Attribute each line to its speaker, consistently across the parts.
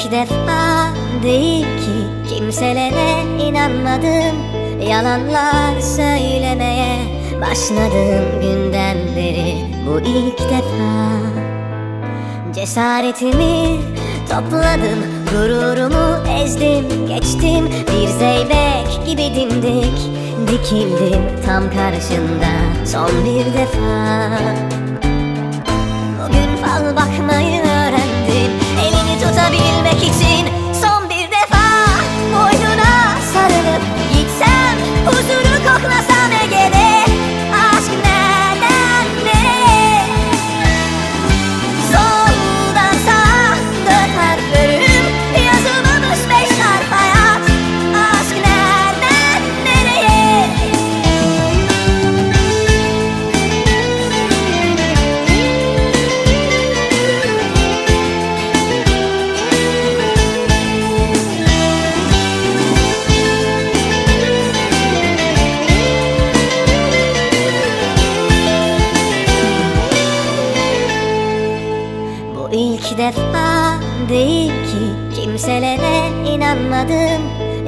Speaker 1: ilk defa değil ki Kimselere inanmadım. Yalanlar söylemeye Başladığım günden beri Bu ilk defa. Cesaretimi topladım Gururumu ezdim geçtim. Bir zeybek gibi dimdik Dikildim tam karşında Son bir defa. Bugün fal bakmayı defa değil ki Kimselere inanmadım.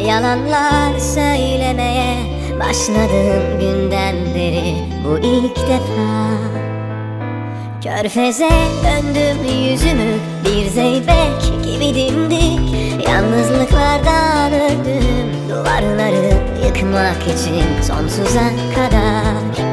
Speaker 1: Yalanlar söylemeye Başladığım günden beri. Bu ilk defa Körfeze döndüm yüzümü. Bir zeybek gibi dimdik Yalnızlıklardan öldüm. Duvarları yıkmak için sonsuza kadar